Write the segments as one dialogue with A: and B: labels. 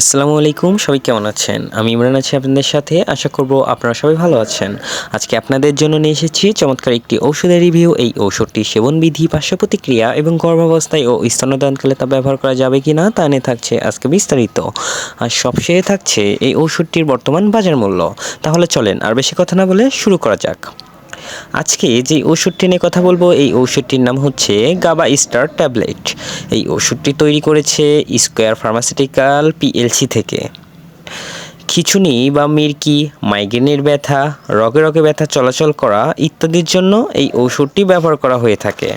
A: আসসালামু আলাইকুম, সবাই কেমন আছেন? আমি ইমরান আছি আপনাদের সাথে। আশা করব আপনারা সবাই ভালো আছেন। আজকে আপনাদের জন্য নিয়ে এসেছি চমৎকার একটি ঔষধের রিভিউ। এই ঔষধটি সেবন বিধি পার্শ্ব প্রতিক্রিয়া এবং গর্ভাবস্থায় ও স্তন্যদানকালে তা ব্যবহার করা যাবে কি না তা নিয়ে থাকছে আজকে বিস্তারিত। আর সবশেষে থাকছে এই ঔষধটির বর্তমান বাজার মূল্য। তাহলে চলেন আর বেশি কথা না বলে শুরু করা যাক। আজকে যে ওষুধটি নিয়ে কথা বলব, এই ওষুধটির নাম হচ্ছে গাবা স্টার ট্যাবলেট। এই ওষুধটি তৈরি করেছে স্কোয়ার ফার্মাসিউটিক্যাল পিএলসি থেকে। খিচুনি বা মির্কি, মাইগ্রেনের ব্যথা, রগে রগে ব্যথা চলাচল করা ইত্যাদির জন্য এই ওষুধটি ব্যবহার করা হয়ে থাকে।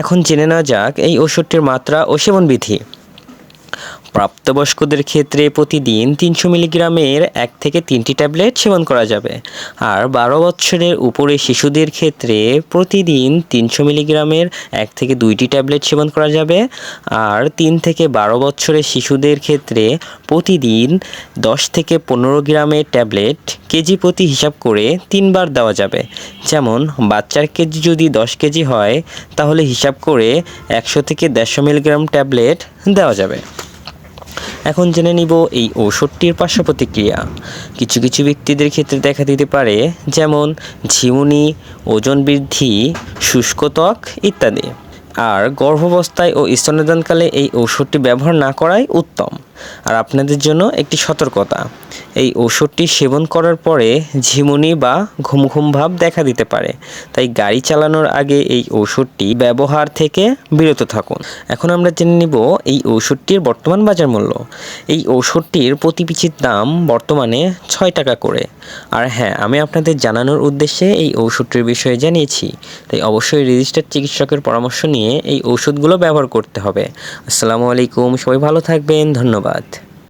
A: এখন জেনে নেওয়া যাক এই ওষুধটির মাত্রা ও সেবনবিধি। প্রাপ্তবয়স্কদের ক্ষেত্রে প্রতিদিন তিনশো মিলিগ্রামের এক থেকে তিনটি ট্যাবলেট সেবন করা যাবে। আর বারো বছরের উপরে শিশুদের ক্ষেত্রে প্রতিদিন তিনশো মিলিগ্রামের এক থেকে দুইটি ট্যাবলেট সেবন করা যাবে। আর তিন থেকে বারো বছরের শিশুদের ক্ষেত্রে প্রতিদিন দশ থেকে পনেরো গ্রামের ট্যাবলেট কেজি প্রতি হিসাব করে তিনবার দেওয়া যাবে। যেমন, বাচ্চার কেজি যদি দশ কেজি হয়, তাহলে হিসাব করে একশো থেকে দেড়শো মিলিগ্রাম ট্যাবলেট দেওয়া যাবে। এখন জেনে নিব এই ঔষধটির পার্শ্ব প্রতিক্রিয়া। কিছু কিছু ব্যক্তিদের ক্ষেত্রে দেখা দিতে পারে, যেমন ঝিমুনি, ওজন বৃদ্ধি, শুষ্ক ত্বক ইত্যাদি। আর গর্ভাবস্থায় ও স্তনদানকালে এই ঔষধটি ব্যবহার না করাই উত্তম। আর আপনাদের জন্য একটি সতর্কতা। এই ওষুধটি সেবন করার পরে ঝিমুনি বা ঘুম ঘুম ভাব দেখা দিতে পারে। তাই গাড়ি চালানোর আগে এই ওষুধটি ব্যবহার থেকে বিরত থাকুন। এখন আমরা জেনে নিব এই ওষুধটির বর্তমান বাজার মূল্য। এই ওষুধটির প্রতি পিছির দাম বর্তমানে ছয় টাকা করে। আর হ্যাঁ আমি আপনাদের জানানোর উদ্দেশ্যে এই ওষুধটির বিষয়ে জানিয়েছি। তাই অবশ্যই রেজিস্টার্ড চিকিৎসকের পরামর্শ নিয়ে এই ওষুধগুলো ব্যবহার করতে হবে। আসসালামু আলাইকুম, সবাই ভালো থাকবেন ধন্যবাদ।